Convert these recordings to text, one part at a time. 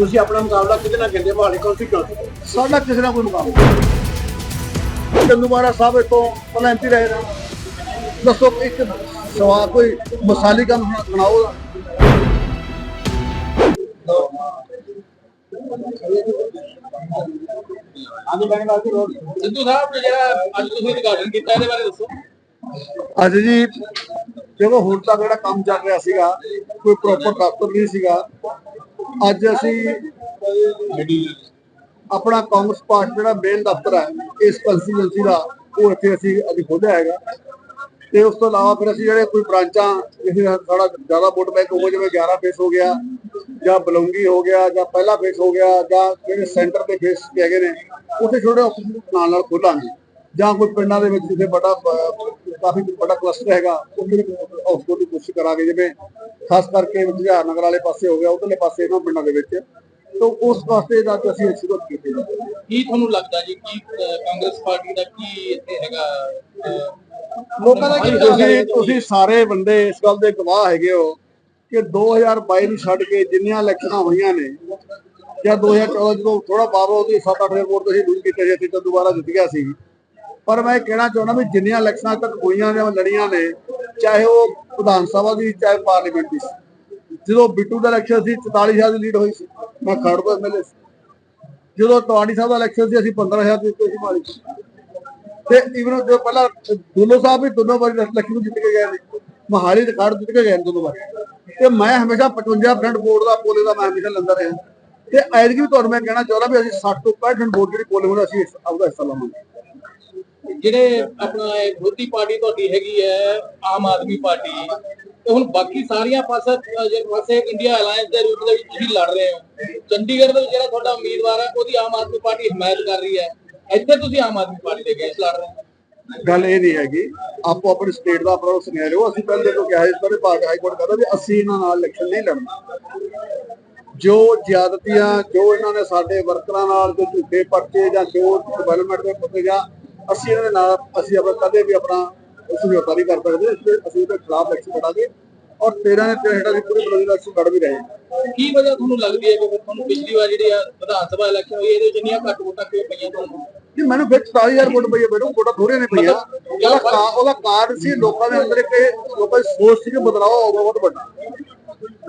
ਤੁਸੀਂ ਆਪਣਾ ਮੁਕਾਬਲਾ ਕਿਹਦੇ ਨਾਲ ਕਹਿੰਦੇ ਮੋਹਾਲੀ ਕੌਂਸਟੀਟਿਊਂਸੀ ਸਾਡਾ ਕਿਸੇ ਨਾਲ ਕੋਈ ਮੁਕਾਬਲਾ ਚੰਦੂਮਾਰਾ ਸਾਹਿਬ ਇਤੋਂ ਪਹਿਲਾਂ ਐਮਪੀ ਰਹੇ ਨੇ। ਦੱਸੋ ਇੱਕ ਸਵਾਲ ਕੋਈ ਮਸਾਲੀ ਕੰਮ ਬਣਾਓ। ਹਾਂਜੀ ਮੈਂ ਗੱਲ ਕੀ ਰੋਡ ਸਿੱਧੂ ਸਾਹਿਬ ਨੇ ਜਿਹੜਾ ਅੱਜ ਤੁਸੀਂ ਉਦਘਾਟਨ ਕੀਤਾ ਇਹਦੇ ਬਾਰੇ ਦੱਸੋ। ਅੱਜ ਜੀ ਜਦੋਂ ਹੁਣ ਤੱਕ ਜਿਹੜਾ ਕੰਮ ਚੱਲ ਰਿਹਾ ਸੀਗਾ ਕੋਈ ਪ੍ਰੋਪਰ ਦਫ਼ਤਰ ਨਹੀਂ ਸੀਗਾ। ਅੱਜ ਅਸੀਂ ਆਪਣਾ ਕਾਂਗਰਸ ਪਾਰਟੀ ਜਿਹੜਾ ਮੇਨ ਦਫ਼ਤਰ ਹੈ, ਇਸ ਕੰਸਟੀਟਿਊਂਸੀ ਦਾ, ਉਹ ਇੱਥੇ ਅਸੀਂ ਅੱਜ ਖੋਲ੍ਹਿਆ ਹੈਗਾ। ਤੇ ਉਸ ਤੋਂ ਇਲਾਵਾ ਫਿਰ ਅਸੀਂ ਜਿਹੜੇ ਕੋਈ ਬ੍ਰਾਂਚਾਂ, ਜਿਵੇਂ ਸਾਡਾ ਜ਼ਿਆਦਾ ਵੋਟ ਬੈਂਕ ਹੋ ਜਿਵੇਂ 11 ਫੇਸ ਹੋ ਗਿਆ, ਜਾਂ ਬਲੌਂਗੀ ਹੋ ਗਿਆ, ਜਾਂ ਪਹਿਲਾ ਫੇਸ ਹੋ ਗਿਆ, ਜਾਂ ਜਿਹੜੇ ਸੈਂਟਰ ਦੇ ਫੇਸ ਹੈਗੇ ਨੇ, ਉੱਥੇ ਛੋਟੇ ਆਫਿਸ ਨਾਲ ਨਾਲ ਖੋਲਾਂਗੇ। ਜਾਂ ਕੋਈ ਪਿੰਡਾਂ ਦੇ ਵਿੱਚ ਕਿਸੇ ਵੱਡਾ ਕਾਫੀ ਵੱਡਾ ਕਲਸਟਰ ਹੈਗਾ ਉੱਥੇ ਹਾਊਸ ਦੀ ਕੋਸ਼ਿਸ਼ ਕਰਾਂਗੇ ਜਿਵੇਂ ਖਾਸ ਕਰਕੇ ਜੁਝਾਰ ਨਗਰ ਵਾਲੇ ਪਾਸੇ ਹੋ ਗਿਆ ਉਧਰਲੇ ਪਾਸੇ ਇਹਨਾਂ ਪਿੰਡਾਂ ਦੇ ਵਿੱਚ। ਤਾਂ ਉਸ ਵਾਸਤੇ ਦਾ ਅਸੀਂ ਸ਼ੁਰੂਆਤ ਕੀਤੀ ਹੈ। ਕੀ ਤੁਹਾਨੂੰ ਲੱਗਦਾ ਜੀ ਕਿ ਕਾਂਗਰਸ ਪਾਰਟੀ ਦਾ ਕੀ ਇੱਥੇ ਹੈਗਾ ਲੋਕਾਂ ਦਾ ਕੀ ਤੁਸੀਂ ਤੁਸੀਂ ਸਾਰੇ ਬੰਦੇ ਇਸ ਗੱਲ ਦੇ ਗਵਾਹ ਹੈਗੇ ਹੋ ਕਿ 2022 ਨੂੰ ਛੱਡ ਕੇ ਜਿੰਨੀਆਂ ਇਲੈਕਸ਼ਨਾਂ ਹੋਈਆਂ ਨੇ ਜਾਂ 2014 ਜਦੋਂ ਥੋੜਾ ਬਾਬਾ ਉਹਦੀ 7-8 ਵੋਟ ਤੁਸੀਂ ਲੂਜ਼ ਕੀਤੇ ਸੀ ਤਾਂ ਦੁਬਾਰਾ ਜਿੱਤ ਗਿਆ ਸੀ। ਪਰ ਮੈਂ ਕਹਿਣਾ ਚਾਹੁੰਦਾ ਵੀ ਜਿੰਨੀਆਂ ਇਲੈਕਸ਼ਨਾਂ ਤੱਕ ਹੋਈਆਂ ਨੇ ਲੜੀਆਂ ਨੇ, ਚਾਹੇ ਉਹ ਵਿਧਾਨ ਸਭਾ ਦੀ, ਚਾਹੇ ਪਾਰਲੀਮੈਂਟ ਦੀ ਸੀ। ਜਦੋਂ ਬਿੱਟੂ ਦਾ ਇਲੈਕਸ਼ਨ ਸੀ 44000 ਦੀ ਲੀਡ ਹੋਈ ਸੀ। ਮੈਂ ਖੜਦਾ ਐਮਐਲਏ ਜਦੋਂ ਤਵਾੜੀ ਸਾਹਿਬ ਦਾ ਇਲੈਕਸ਼ਨ ਸੀ, ਅਸੀਂ 15000 ਦੀ ਕੋਈ ਮਾਰੀ ਤੇ ਇਵਨ ਜੋ ਪਹਿਲਾਂ ਦੁੱਲੋ ਸਾਹਿਬ ਵੀ ਦੋਨੋਂ ਵਾਰੀ ਇਲੈਕਸ਼ਨ ਨੂੰ ਜਿੱਤ ਕੇ ਗਏ ਨੇ। ਮਹਾਲੀ ਰਿਕਾਰਡ ਜਿੱਤ ਕੇ ਗਏ ਨੇ ਦੋਨੋਂ ਵਾਰੀ। ਤੇ ਮੈਂ ਹਮੇਸ਼ਾ 55% ਵੋਟ ਦਾ ਪੋਲੇ ਦਾ ਮੈਂ ਹਮੇਸ਼ਾ ਲੈਂਦਾ ਰਿਹਾ। ਤੇ ਐਤਕੀ ਵੀ ਤੁਹਾਨੂੰ ਮੈਂ ਕਹਿਣਾ ਚਾਹੁੰਦਾ ਵੀ ਅਸੀਂ 60 ਤੋਂ 65% ਵੋਟ ਜਿਹੜੀ ਪੋਲੇ ਹੋਣਾ ਅਸੀਂ ਆਪਦਾ ਹਿੱਸਾ ਲਵਾਂਗੇ। ਜਿਹੜੇ ਆਪਣਾ ਇਹ ਵਿਰੋਧੀ ਪਾਰਟੀ ਤੁਹਾਡੀ ਹੈਗੀ ਹੈ, ਆਮ ਆਦਮੀ ਪਾਰਟੀ, ਤੇ ਹੁਣ ਬਾਕੀ ਸਾਰੀਆਂ ਪਾਸੇ ਜੇ ਪਾਸੇ ਇੰਡੀਆ ਅਲਾਈਅੰਸ ਦੇ ਰੂਪ ਦੇ ਵਿੱਚ ਤੁਸੀਂ ਲੜ ਰਹੇ ਹੋ। ਚੰਡੀਗੜ੍ਹ ਦੇ ਜਿਹੜਾ ਤੁਹਾਡਾ ਉਮੀਦਵਾਰ ਹੈ, ਉਹਦੀ ਆਮ ਆਦਮੀ ਪਾਰਟੀ ਹਮਾਇਤ ਕਰ ਰਹੀ ਹੈ। ਇੱਥੇ ਤੁਸੀਂ ਆਮ ਆਦਮੀ ਪਾਰਟੀ ਦੇ ਅਗੇਂਸਟ ਲੜ ਰਹੇ ਹੋ। ਗੱਲ ਇਹ ਨਹੀਂ ਹੈਗੀ, ਆਪੋ ਆਪਣੀ ਸਟੇਟ ਦਾ ਆਪਣਾ ਸਿਨੈਰੀਓ ਅਸੀਂ ਪਹਿਲੇ ਤੋਂ ਕਿਹਾ ਇਸ ਬਾਰੇ ਭਾਰਤ ਹਾਈ ਕੋਰਟ ਕਹਿੰਦਾ ਵੀ ਅਸੀਂ ਇਹਨਾਂ ਨਾਲ ਇਲੈਕਸ਼ਨ ਨਹੀਂ ਲੜਨਾ। ਜੋ ਜ਼ਿਆਦਤੀਆਂ, ਜੋ ਇਹਨਾਂ ਨੇ ਸਾਡੇ ਵਰਕਰਾਂ ਨਾਲ ਜੋ ਝੂਠੇ ਪਰਚੇ ਜਾਂ ਜੋ ਡਿਵੈਲਪਮੈਂਟ ਦੇ ਮੁੱਦੇ ਜਾਂ ਅਸੀਂ ਇਹਨਾਂ ਦੇ ਨਾਲ ਅਸੀਂ ਆਪਣਾ ਕਦੇ ਵੀ ਆਪਣਾ ਸਮਝੌਤਾ ਨਹੀਂ ਕਰ ਸਕਦੇ ਇਸ ਲਈ ਅਸੀਂ ਉਹਦੇ ਖਿਲਾਫ ਇਲੈਕਸ਼ਨ ਲੜਾਂਗੇ ਔਰ 13 ਨੇ 63 ਦੀ ਪੂਰੀ ਬਲੋਦੀ ਇਲੈਕਸ਼ਨ ਲੜ ਵੀ ਰਹੇ। ਕੀ ਵਜ੍ਹਾ ਤੁਹਾਨੂੰ ਲੱਗਦੀ ਹੈ ਕਿ ਤੁਹਾਨੂੰ ਪਿਛਲੀ ਵਾਰ ਜਿਹੜੀ ਆ ਵਿਧਾਨ ਸਭਾ ਇਲੈਕਸ਼ਨ ਹੋਈ ਇਹਦੇ ਵਿੱਚ ਇੰਨੀਆਂ ਘੱਟ ਵੋਟਾਂ ਕਿਉਂ ਪਈਆਂ ਤੁਹਾਨੂੰ? ਕਿ ਮੈਨੂੰ ਫਿਰ 40000 ਵੋਟ ਪਈ ਹੈ ਮੈਨੂੰ ਵੋਟਾਂ ਥੋੜੇ ਨੇ ਪਈਆਂ। ਉਹਦਾ ਉਹਦਾ ਕਾਰਨ ਸੀ ਲੋਕਾਂ ਦੇ ਅੰਦਰ ਇੱਕ ਲੋਕਾਂ ਦੀ ਸੋਚ ਸੀ ਕਿ ਬਦਲਾਅ ਹੋਊਗਾ ਬਹੁਤ ਵੱਡਾ।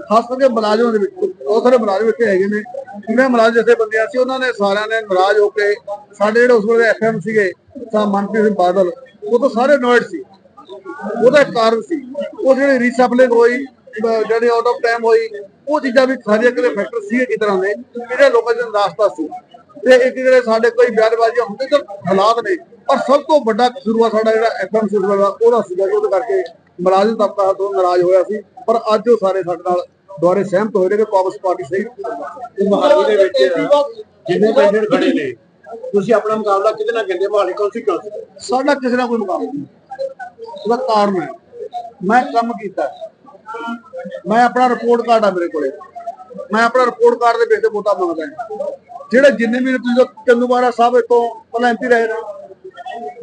ਖਾਸ ਕਰਕੇ ਮੁਲਾਜ਼ਮਾਂ ਦੇ ਵਿੱਚ ਬਹੁਤ ਸਾਰੇ ਮੁਲਾਜ਼ਮ ਇੱਥੇ ਹੈਗੇ ਨੇ। ਜਿਹੜੇ ਮੁਲਾਜ਼ਮ ਜਿੱਥੇ ਬੰਦਿਆਂ ਸੀ ਉਹਨਾਂ ਨੇ ਸਾਰਿਆਂ ਨੇ ਨਾਰਾਜ਼ ਹੋ ਕੇ ਸਾਡੇ ਜਿਹੜੇ ਉਸ ਵੇਲੇ ਐਫਐਮ ਸੀਗੇ ਤਾਂ ਮਨਪ੍ਰੀਤ ਸਿੰਘ ਬਾਦਲ ਉਹ ਤਾਂ ਸਾਰੇ ਨੋਇਡ ਸੀ। ਉਹਦਾ ਕਾਰਨ ਸੀ। ਉਹ ਜਿਹੜੀ ਰੀਸੈਪਲਿੰਗ ਹੋਈ ਜਿਹੜੀ ਆਊਟ ਆਫ ਟਾਈਮ ਹੋਈ ਉਹ ਚੀਜ਼ਾਂ ਵੀ ਸਾਰੀਆਂ ਕਿਤੇ ਫੈਕਟਰ ਸੀ ਕਿਸ ਤਰ੍ਹਾਂ ਦੇ ਜਿਹੜੇ ਲੋਕਾਂ ਦੇ ਰਾਸਤਾ ਸੀ। ਤੇ ਇੱਕ ਜਿਹੜੇ ਸਾਡੇ ਕੋਈ ਬਿਆਨਬਾਜ਼ੀਆਂ ਹੁੰਦੇ ਤਾਂ ਹਾਲਾਤ ਨੇ ਪਰ ਸਭ ਤੋਂ ਵੱਡਾ ਕਸੂਰਵਾ ਸਾਡਾ ਜਿਹੜਾ ਐਫਐਮ ਸਿਸਟਮ ਦਾ ਉਹਦਾ ਸੀਗਾ ਕਿ ਉਹਦੇ ਕਰਕੇ ਮੁਲਾਜ਼ਮ ਤਬਕਾ ਤੋਂ ਨਾਰਾਜ਼ ਹੋਇਆ ਸੀ। ਪਰ ਅੱਜ ਉਹ ਸਾਰੇ ਸਾਡੇ ਨਾਲ ਦੁਆਰੇ ਸਹਿਮਤ ਹੋਏ ਨੇ ਕਿ ਕਾਂਗਰਸ ਪਾਰਟੀ ਸਹੀ ਮੋਹਾਲੀ ਦੇ ਵਿੱਚ ਜਿੰਨੇ ਕੈਂਡੀਡੇਟ ਖੜੇ ਨੇ ਤੁਸੀਂ ਆਪਣਾ ਮੁਕਾਬਲਾ ਕਿਹਦੇ ਨਾਲ ਕਹਿੰਦੇ ਮੋਹਾਲੀ ਕੌਂਸਟੀਟਿਊਂਸੀ ਸਾਡਾ ਕਿਸੇ ਨਾਲ ਕੋਈ ਮੁਕਾਬਲਾ ਨਹੀਂ। ਉਹਦਾ ਕਾਰਨ ਹੈ। ਮੈਂ ਕੰਮ ਕੀਤਾ ਮੈਂ ਆਪਣਾ ਰਿਪੋਰਟ ਕਾਰਡ ਆ ਮੇਰੇ ਕੋਲੇ। ਮੈਂ ਆਪਣਾ ਰਿਪੋਰਟ ਕਾਰਡ ਦੇ ਬੇਸ ਤੇ ਵੋਟਾਂ ਮੰਗਦਾ ਜਿਹੜੇ ਜਿੰਨੇ ਵੀ ਤੁਸੀਂ ਚੰਦੂਮਾਰਾ ਸਾਹਿਬ ਇਤੋਂ ਪਹਿਲਾਂ ਐਮਪੀ ਰਹੇ ਨੇ,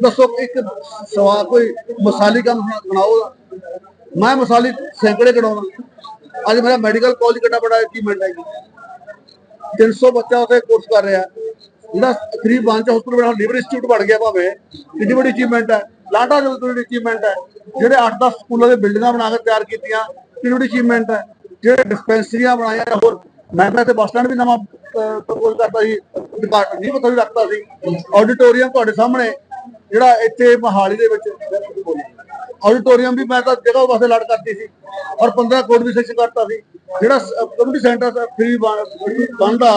ਦੱਸੋ ਇੱਕ ਸਵਾਲ, ਕੋਈ ਮਸਾਲੀ ਕੰਮ ਬਣਾਓ ਮੈਂ ਮਸਾਲੀ ਸੈਂਕੜੇ ਕਢਾਉਣਾ। ਅੱਜ ਮੇਰਾ ਮੈਡੀਕਲ ਕਾਲਜ ਕਿੰਨਾ ਬੜਾ ਅਚੀਵਮੈਂਟ ਹੈ 300 ਬੱਚਾ ਉੱਥੇ ਕੋਰਸ ਕਰ ਰਿਹਾ। ਜਿਹੜਾ ਗਰੀਬ ਬਾਂਚਾ ਹਸਪਤਾਲ ਬਣਾ ਲਿਵਰ ਇੰਸਟੀਚਿਊਟ ਬਣ ਗਿਆ ਭਾਵੇਂ। ਕਿੰਨੀ ਵੱਡੀ ਅਚੀਵਮੈਂਟ ਹੈ? ਲਾਟਾ ਜੋ ਵੱਡੀ ਅਚੀਵਮੈਂਟ ਹੈ, ਜਿਹੜੇ 8-10 ਸਕੂਲਾਂ ਦੇ ਬਿਲਡਿੰਗਾਂ ਬਣਾ ਕੇ ਤਿਆਰ ਕੀਤੀਆਂ, ਕਿੰਨੀ ਵੱਡੀ ਅਚੀਵਮੈਂਟ ਹੈ? ਜਿਹੜੇ ਡਿਸਪੈਂਸਰੀਆਂ ਬਣਾਈਆਂ ਹੋਰ, ਮੈਂ ਤਾਂ ਇੱਥੇ ਬੱਸ ਸਟੈਂਡ ਵੀ ਨਵਾਂ ਪ੍ਰਪੋਜ਼ ਕਰਤਾ ਸੀ ਡਿਪਾਰਟਮੈਂਟ ਨਹੀਂ ਪਤਾ ਵੀ ਰੱਖਤਾ ਸੀ। ਆਡੀਟੋਰੀਅਮ ਤੁਹਾਡੇ ਸਾਹਮਣੇ, ਜਿਹੜਾ ਇੱਥੇ ਮਹਾਲੀ ਦੇ ਵਿੱਚ ਆਡੀਟੋਰੀਅਮ ਵੀ ਮੈਂ ਤਾਂ ਜਗ੍ਹਾ ਵਾਸਤੇ ਲੜ ਕਰਦੀ ਸੀ ਔਰ 15 ਕਰੋੜ ਵੀ ਸੈਕਸ਼ਨ ਕਰਤਾ ਸੀ। ਜਿਹੜਾ ਕਮਿਊਨਿਟੀ ਸੈਂਟਰ ਫ੍ਰੀ ਬਣਦਾ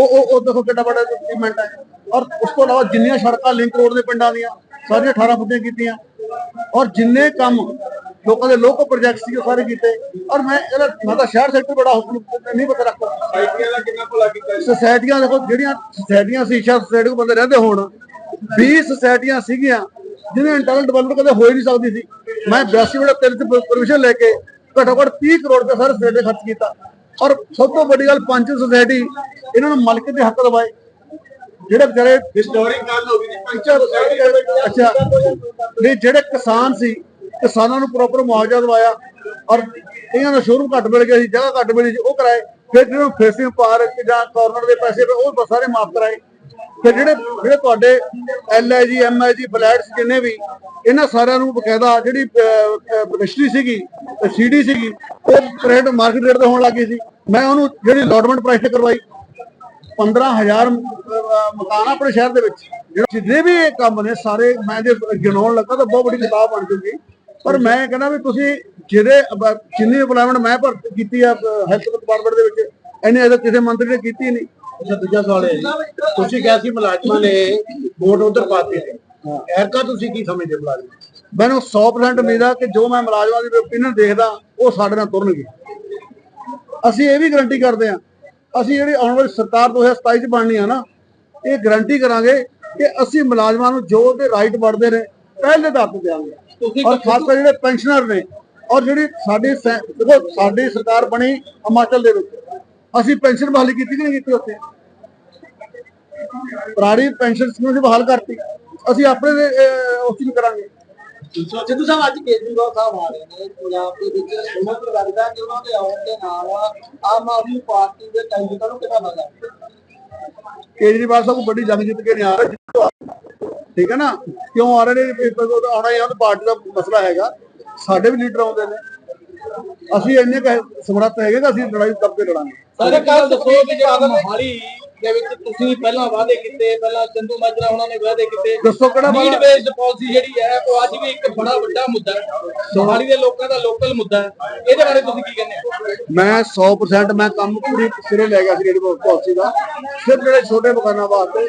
ਉਹ ਉਹ ਉਹ ਦੇਖੋ ਕਿੰਨਾ ਵੱਡਾ ਅਚੀਵਮੈਂਟ ਹੈ। ਔਰ ਉਸ ਤੋਂ ਇਲਾਵਾ ਜਿੰਨੀਆਂ ਸੜਕਾਂ ਲਿੰਕ ਰੋਡ ਦੇ ਪਿੰਡਾਂ ਦੀਆਂ ਸਾਰੀਆਂ 18 ਫੁੱਟੀਆਂ ਕੀਤੀਆਂ। ਔਰ ਜਿੰਨੇ ਕੰਮ ਲੋਕਾਂ ਦੇ ਲੋਕੋ ਪ੍ਰੋਜੈਕਟ ਸੀ ਉਹ ਸਾਰੇ ਕੀਤੇ। ਔਰ ਮੈਂ ਇਹਦਾ ਮੈਂ ਤਾਂ ਸ਼ਹਿਰ ਸੈਕਟਰ ਬੜਾ ਹਸਪਤਾਲ ਨਹੀਂ ਪਤਾ ਰੱਖਦਾ ਸਾਈਕਲ ਦਾ ਕਿੰਨਾ ਭਲਾ ਕੀਤਾ ਸੁਸਾਇਟੀਆਂ ਦੇਖੋ ਜਿਹੜੀਆਂ ਸੁਸਾਇਟੀਆਂ ਸੀ ਸ਼ਾਇਦ ਸੁਸਾਇਟੀ ਕੋ ਬੰਦੇ ਰਹਿੰਦੇ ਹੋਣ 20 ਸੁਸਾਇਟੀਆਂ ਸੀਗੀਆਂ ਜਿਹਨੇ ਇੰਟਰਨਲ ਡਿਵੈਲਪਮੈਂਟ ਕਦੇ ਹੋ ਹੀ ਨਹੀਂ ਸਕਦੀ ਸੀ। ਮੈਂ 82 ਵੇਲੇ ਤਿੰਨ ਚ ਪਰਮਿਸ਼ਨ ਲੈ ਕੇ ਘੱਟੋ ਘੱਟ 30 ਕਰੋੜ ਰੁਪਏ ਸਾਰੇ ਸੁਸਾਇਟੀ ਖਰਚ ਕੀਤਾ। ਔਰ ਸਭ ਤੋਂ ਵੱਡੀ ਗੱਲ ਪੰਜ ਸੁਸਾਇਟੀ ਇਹਨਾਂ ਨੂੰ ਮਲਕ ਦੇ ਹੱਕ ਦਵਾਏ। ਜਿਹੜੇ ਵਿਚਾਰੇ ਹਿਸਟੋਰਿਕ ਗੱਲ ਹੋ ਗਈ ਜੀ ਅੱਛਾ ਅੱਛਾ। ਨਹੀਂ ਜਿਹੜੇ ਕਿਸਾਨ ਸੀ ਕਿਸਾਨਾਂ ਨੂੰ ਪ੍ਰੋਪਰ ਮੁਆਵਜ਼ਾ ਦਵਾਇਆ ਔਰ ਇਹਨਾਂ ਦਾ ਸ਼ੋਰੂਮ ਘੱਟ ਮਿਲ ਗਿਆ ਸੀ ਜਗ੍ਹਾ ਘੱਟ ਮਿਲੀ ਸੀ ਉਹ ਕਰਾਏ। ਫਿਰ ਜਿਹਨੂੰ ਫੇਸਿੰਗ ਪਾਰਕ ਜਾਂ ਕਾਰਨਰ ਦੇ ਪੈਸੇ ਉਹ ਸਾਰੇ ਮਾਫ ਕਰਾਏ। ਫਿਰ ਜਿਹੜੇ ਜਿਹੜੇ ਤੁਹਾਡੇ ਐਲਆਈਜੀ ਐਮਆਈਜੀ ਫਲੈਟਸ ਜਿੰਨੇ ਵੀ, ਇਹਨਾਂ ਸਾਰਿਆਂ ਨੂੰ ਬਕਾਇਦਾ ਜਿਹੜੀ ਰਜਿਸਟਰੀ ਸੀਗੀ ਸੀਡੀ ਸੀਗੀ, ਉਹ ਰੇਟ ਮਾਰਕੀਟ ਰੇਟ ਤੇ ਹੋਣ ਲੱਗੀ ਸੀ। ਮੈਂ ਉਹਨੂੰ ਜਿਹੜੀ ਅਲਾਟਮੈਂਟ ਪ੍ਰਾਈਸ ਤੇ ਕਰਵਾਈ 15000 ਮਕਾਨ ਆਪਣੇ ਸ਼ਹਿਰ ਦੇ ਵਿੱਚ। ਜਿਹੜੇ ਜਿੰਨੇ ਵੀ ਇਹ ਕੰਮ ਨੇ, ਸਾਰੇ ਮੈਂ ਜੇ ਗਿਣਾਉਣ ਲੱਗਾ ਤਾਂ ਬਹੁਤ ਵੱਡੀ ਕਿਤਾਬ ਬਣ ਜੂਗੀ ਪਰ ਮੈਂ ਕਹਿੰਦਾ ਵੀ ਤੁਸੀਂ ਜਿਹੜੇ ਜਿੰਨੀ ਇੰਪਲੋਇਮੈਂਟ ਮੈਂ ਭਰਤੀ ਕੀਤੀ ਆ ਹੈਲਥ ਡਿਪਾਰਟਮੈਂਟ ਦੇ ਵਿੱਚ ਇਹਨੇ ਅਜੇ ਕਿਸੇ ਮੰਤਰੀ ਨੇ ਕੀਤੀ ਨਹੀਂ। ਅੱਛਾ ਦੂਜਾ ਸਵਾਲ ਹੈ। ਤੁਸੀਂ ਕਿਹਾ ਸੀ ਮੁਲਾਜ਼ਮਾਂ ਨੇ ਵੋਟ ਉਧਰ ਪਾਤੇ ਨੇ ਐਰਕਾ ਤੁਸੀਂ ਕੀ ਸਮਝਦੇ ਮੁਲਾਜ਼ਮ? ਮੈਨੂੰ 100% ਉਮੀਦ ਆ ਕਿ ਜੋ ਮੈਂ ਮੁਲਾਜ਼ਮਾਂ ਦੀ ਓਪੀਨੀਅਨ ਦੇਖਦਾ ਉਹ ਸਾਡੇ ਨਾਲ ਤੁਰਨਗੇ। ਅਸੀਂ ਇਹ ਵੀ ਗਾਰੰਟੀ ਕਰਦੇ ਆ ਅਸੀਂ ਜਿਹੜੀ ਆਉਣ ਵਾਲੀ ਸਰਕਾਰ 2027 ਚ ਬਣਨੀ ਆ ਨਾ ਇਹ ਗਾਰੰਟੀ ਕਰਾਂਗੇ ਕਿ ਅਸੀਂ ਮੁਲਾਜ਼ਮਾਂ ਨੂੰ ਜੋ ਉਹਦੇ ਰਾਈਟ ਬਣਦੇ ਨੇ ਪਹਿਲੇ ਦਾ ਹੱਕ ਦਿਆਂਗੇ। ਤੁਸੀਂ ਔਰ ਖਾਸ ਕਰ ਜਿਹੜੇ ਪੈਨਸ਼ਨਰ ਨੇ ਔਰ ਜਿਹੜੀ ਸਾਡੀ ਸੈ- ਦੇਖੋ ਸਾਡੀ ਸਰਕਾਰ ਬਣੀ ਹਿਮਾਚਲ ਦੇ ਵਿੱਚ। ਅਸੀਂ ਪੈਨਸ਼ਨ ਬਹਾਲੀ ਕੀਤੀ ਕਿ ਨਹੀਂ ਕੀਤੀ ਉੱਥੇ? ਪੁਰਾਣੀ ਪੈਨਸ਼ਨ ਸਕੀਮ ਅਸੀਂ ਬਹਾਲ ਕਰਤੀ। ਅਸੀਂ ਆਪਣੇ ਦੇ, ਉਸ ਨੂੰ ਕਰਾਂਗੇ। ਸਿੱਧੂ ਸਾਹਿਬ ਅੱਜ ਕੇਜਰੀਵਾਲ ਸਾਹਿਬ ਆ ਰਹੇ ਨੇ ਪੰਜਾਬ ਦੇ ਵਿੱਚ ਉਹਨਾਂ ਨੂੰ ਲੱਗਦਾ ਕਿ ਉਹਨਾਂ ਦੇ ਆਉਣ ਦੇ ਨਾਲ ਆਮ ਆਦਮੀ ਪਾਰਟੀ ਦੇ ਕੈਂਡੀਡੇਟਾਂ ਨੂੰ ਕਿੰਨਾ ਫਾਇਦਾ ਕੇਜਰੀਵਾਲ ਸਾਹਿਬ ਬੜੀ ਜੰਗ ਜਿੱਤ ਕੇ ਨਹੀਂ ਆ ਰਹੇ ਠੀਕ ਹੈ ਨਾ? ਕਿਉਂ ਆ ਰਹੇ ਨੇ? ਆਉਣਾ ਹੀ ਆ ਪਾਰਟੀ ਦਾ ਮਸਲਾ ਹੈਗਾ। ਸਾਡੇ ਵੀ ਲੀਡਰ ਆਉਂਦੇ ਨੇ। ਅਸੀਂ ਇੰਨੇ ਕੁ ਸਮਰੱਥ ਹੈਗੇ ਕਿ ਅਸੀਂ ਲੜਾਈ ਦਬ ਕੇ ਲੜਾਂਗੇ। ਸਾਰੇ ਕੱਲ ਦੱਸੋ ਕਿ ਜਿਹੜਾ ਮੋਹਾਲੀ ਦੇ ਵਿੱਚ ਤੁਸੀਂ ਪਹਿਲਾਂ ਵਾਅਦੇ ਕੀਤੇ ਪਹਿਲਾਂ ਚੰਦੂ ਮਾਜਰਾ ਉਹਨਾਂ ਨੇ ਵਾਅਦੇ ਕੀਤੇ। ਦੱਸੋ ਕਿਹੜਾ? ਨੀਡ ਬੇਸਡ ਪਾਲਿਸੀ ਜਿਹੜੀ ਹੈ ਉਹ ਅੱਜ ਵੀ ਇੱਕ ਬੜਾ ਵੱਡਾ ਮੁੱਦਾ ਹੈ। ਮੋਹਾਲੀ ਦੇ ਲੋਕਾਂ ਦਾ ਲੋਕਲ ਮੁੱਦਾ ਹੈ। ਇਹਦੇ ਬਾਰੇ ਤੁਸੀਂ ਕੀ ਕਹਿੰਦੇ ਹੋ? ਮੈਂ 100% ਮੈਂ ਕੰਮ ਪੂਰੀ ਸਿਰੇ ਲੈ ਗਿਆ ਸੀ ਜਿਹੜੀ ਪਾਲਿਸੀ ਦਾ। ਸਿਰਫ ਜਿਹੜੇ ਛੋਟੇ ਮਕਾਨਾਂ ਵਾਸਤੇ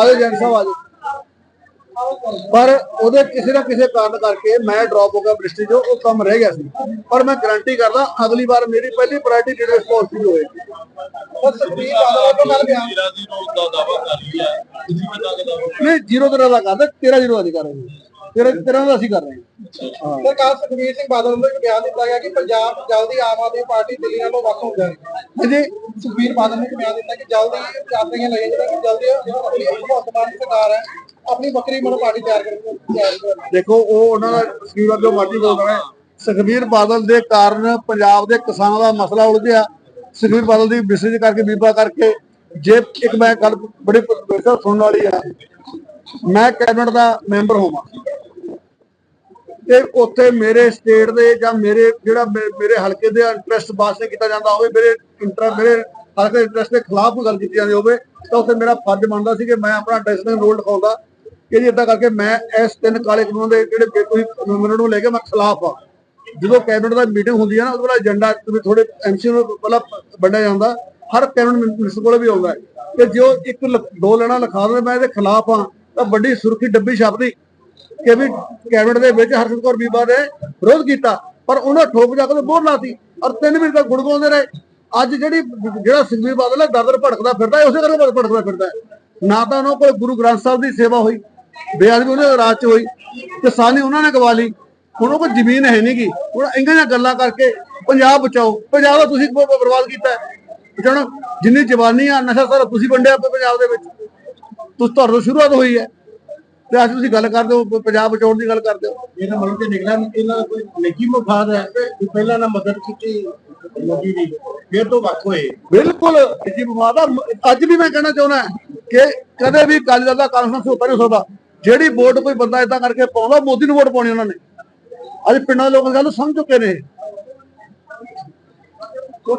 ਆਲੇ ਜਨ ਸਾਹਿਬ ਆਜੋ ਪਰ ਉਹਦੇ ਕਿਸੇ ਨਾ ਕਿਸੇ ਕਾਰਨ ਕਰਕੇ ਮੈਂ ਡ੍ਰੌਪ ਹੋ ਗਿਆ ਮਿਨਿਸਟਰੀ ਜੋ ਉਹ ਕੰਮ ਰਹਿ ਗਿਆ ਸੀ। ਪਰ ਮੈਂ ਗਾਰੰਟੀ ਕਰਦਾ ਅਗਲੀ ਵਾਰ ਮੇਰੀ ਪਹਿਲੀ ਪ੍ਰਾਇੋਰਟੀ ਲੀਡਰਸ਼ਿਪ ਪਾਲਿਸੀ ਹੋਏਗੀ। ਬਸ ਸੁਖਬੀਰ ਬਾਦਲ ਵੱਲੋਂ ਗੱਲ ਬਿਆਨ ਨਹੀਂ ਜ਼ੀਰੋ ਤਰ੍ਹਾਂ ਦਾ ਕਰਦਾ ਤੇਰਾ ਜ਼ੀਰੋ ਅਸੀਂ ਕਰ ਰਹੇ ਹਾਂ। ਤੇਰਾ ਤੇਰਾ ਦਾ ਅਸੀਂ ਕਰ ਰਹੇ ਹਾਂ। ਤੇ ਕੱਲ ਸੁਖਬੀਰ ਸਿੰਘ ਬਾਦਲ ਇੱਕ ਬਿਆਨ ਦਿੱਤਾ ਗਿਆ ਕਿ ਪੰਜਾਬ ਜਲਦੀ ਆਮ ਆਦਮੀ ਪਾਰਟੀ ਦਿੱਲੀ ਨਾਲੋਂ ਵੱਖ ਹੋ ਜਾਏਗੀ। ਸੁਖਬੀਰ ਬਾਦਲ ਨੇ ਇੱਕ ਬਿਆਨ ਦਿੱਤਾ ਕਿ ਜਲਦੀ ਲਈ ਜਿਹੜਾ ਕਿ ਜਲਦੀ ਦੀ ਸਰਕਾਰ ਹੈ। ਆਪਣੀ ਵੱਖਰੀ ਮਨ ਪਾਰਟੀ ਤਿਆਰ ਕਰਨ ਦੇਖੋ, ਉਹ ਉਹਨਾਂ ਦਾ ਸਕੀਮ ਜੋ ਮਰਜ਼ੀ ਬੋਲਦਾ ਹੈ ਸੁਖਬੀਰ ਬਾਦਲ ਦੇ ਕਾਰਨ ਪੰਜਾਬ ਦੇ ਕਿਸਾਨਾਂ ਦਾ ਮਸਲਾ ਉਲਝਿਆ ਸੁਖਬੀਰ ਬਾਦਲ ਦੀ ਮੈਸੇਜ ਕਰਕੇ, ਬੀਬਾ ਕਰਕੇ, ਜੇ ਇੱਕ ਮੈਂ ਗੱਲ ਬੜੀ ਪ੍ਰੋਫੈਸਰ ਸੁਣਨ ਵਾਲੀ ਆ, ਮੈਂ ਕੈਬਨਿਟ ਦਾ ਮੈਂਬਰ ਹੋਵਾਂ। ਤੇ ਉੱਥੇ ਮੇਰੇ ਸਟੇਟ ਦੇ ਜਾਂ ਮੇਰੇ ਜਿਹੜਾ ਮੇਰੇ ਹਲਕੇ ਦੇ ਇੰਟਰਸਟ ਵਾਸਤੇ ਕੀਤਾ ਜਾਂਦਾ ਹੋਵੇ ਮੇਰੇ ਇੰਟਰ ਮੇਰੇ ਹਲਕੇ ਇੰਟਰਸਟ ਦੇ ਖਿਲਾਫ ਗੱਲ ਕੀਤੀ ਜਾਂਦੀ ਹੋਵੇ, ਤਾਂ ਉੱਥੇ ਮੇਰਾ ਫਰਜ਼ ਬਣਦਾ ਸੀ ਕਿ ਮੈਂ ਆਪਣਾ ਡੈਸੀਜਨ ਰੋਲ ਦਿਖਾਉਂਦਾ। ਕਿ ਜੀ ਇਦਾਂ ਕਰਕੇ ਮੈਂ ਇਸ ਤਿੰਨ ਕਾਲੇ ਕਾਨੂੰਨ ਦੇ ਜਿਹੜੇ ਜੇ ਕੋਈ ਕਾਨੂੰਨ ਨੂੰ ਲੈ ਕੇ ਮੈਂ ਖਿਲਾਫ ਆ। ਜਦੋਂ ਕੈਬਨਿਟ ਦਾ ਮੀਟਿੰਗ ਹੁੰਦੀ ਹੈ ਨਾ, ਉਹਦੇ ਨਾਲ ਏਜੰਡਾ ਥੋੜੇ ਐਮਸੀ ਨੂੰ ਪਹਿਲਾਂ ਵੰਡਿਆ ਜਾਂਦਾ। ਹਰ ਕੈਬਨਿਟ ਮਿਨਿਸਟਰ ਕੋਲ ਵੀ ਆਉਂਦਾ ਹੈ। ਕਿ ਜੋ ਇੱਕ ਦੋ ਲੈਣਾ ਲਿਖਾ ਦੇ ਮੈਂ ਇਹਦੇ ਖਿਲਾਫ ਆ, ਤਾਂ ਵੱਡੀ ਸੁਰਖੀ ਡੱਬੀ ਛਾਪਦੀ ਕਿ ਵੀ ਕੈਬਨਿਟ ਦੇ ਵਿੱਚ ਹਰਸਿੰਦਰ ਕੌਰ ਬੀਬਾ ਨੇ ਵਿਰੋਧ ਕੀਤਾ, ਪਰ ਉਹਨਾਂ ਠੋਕ ਜਾ ਕੇ ਬੋਰ ਲਾਤੀ ਔਰ ਤਿੰਨ ਮਹੀਨੇ ਤੱਕ ਗੁੜਗਾਉਂਦੇ ਰਹੇ। ਅੱਜ ਜਿਹੜੀ ਜਿਹੜਾ ਸੁਖਬੀਰ ਬਾਦਲ ਹੈ ਦਰਦਰ ਭੜਕਦਾ ਫਿਰਦਾ ਉਸੇ ਕਰਕੇ ਭੜਕਦਾ ਫਿਰਦਾ ਨਾ ਤਾਂ ਉਹਨਾਂ ਕੋਲ ਗੁਰੂ ਗ੍ਰੰਥ ਸਾਹਿਬ ਦੀ ਸੇਵਾ ਹੋਈ ਬੇਅਦਬੀ ਉਹਨਾਂ ਦੇ ਰਾਜ ਚ ਹੋਈ ਕਿਸਾਨੀ ਉਹਨਾਂ ਨੇ ਗਵਾ ਲਈ। ਹੁਣ ਉਹ ਕੋਈ ਜ਼ਮੀਨ ਹੈ ਨਹੀਂਗੀ ਹੁਣ ਇੰਗਾਂ ਦੀਆਂ ਗੱਲਾਂ ਕਰਕੇ ਪੰਜਾਬ ਬਚਾਓ। ਪੰਜਾਬ ਦਾ ਤੁਸੀਂ ਬਰਬਾਦ ਕੀਤਾ ਹੈ। ਬਚਾਉਣਾ ਜਿੰਨੀ ਜਵਾਨੀ ਆ ਨਸ਼ਾ ਸਾਰਾ ਤੁਸੀਂ ਵੰਡਿਆ ਪੰਜਾਬ ਦੇ ਵਿੱਚ। ਤੁਸੀਂ ਤੁਹਾਡੇ ਤੋਂ ਸ਼ੁਰੂਆਤ ਹੋਈ ਹੈ। ਤੇ ਅੱਜ ਤੁਸੀਂ ਗੱਲ ਕਰਦੇ ਹੋ ਪੰਜਾਬ ਬਚਾਉਣ ਦੀ ਗੱਲ ਕਰਦੇ ਹੋ। ਇਹਨਾਂ ਮਨ ਤੇ ਨਿਕਲਿਆ ਇਹਨਾਂ ਦਾ ਕੋਈ ਨਿੱਜੀ ਮਫਾਦ ਹੈ ਕਿ ਪਹਿਲਾਂ ਨਾ ਮਦਦ ਕੀਤੀ ਮੋਦੀ ਦੀ ਫਿਰ ਤੋਂ ਵੱਖ ਹੋਏ। ਬਿਲਕੁਲ। ਜੀ ਬਵਾਦਾ ਅੱਜ ਵੀ ਮੈਂ ਕਹਿਣਾ ਚਾਹੁੰਦਾ ਕਿ ਕਦੇ ਵੀ ਅਕਾਲੀ ਦਲ ਦਾ ਕਾਨਫਰੰਸ ਹੁੰਦਾ ਨਹੀਂ ਸਕਦਾ। ਜਿਹੜੀ ਵੋਟ ਕੋਈ ਬੰਦਾ ਇਦਾਂ ਕਰਕੇ ਪਾਉਂਦਾ, ਮੋਦੀ ਨੂੰ ਵੋਟ ਪਾਉਣੀ ਉਹਨਾਂ ਨੇ। ਅੱਜ ਪਿੰਡਾਂ ਦੇ ਲੋਕ ਗੱਲ ਸਮਝ ਚੁੱਕੇ ਨੇ।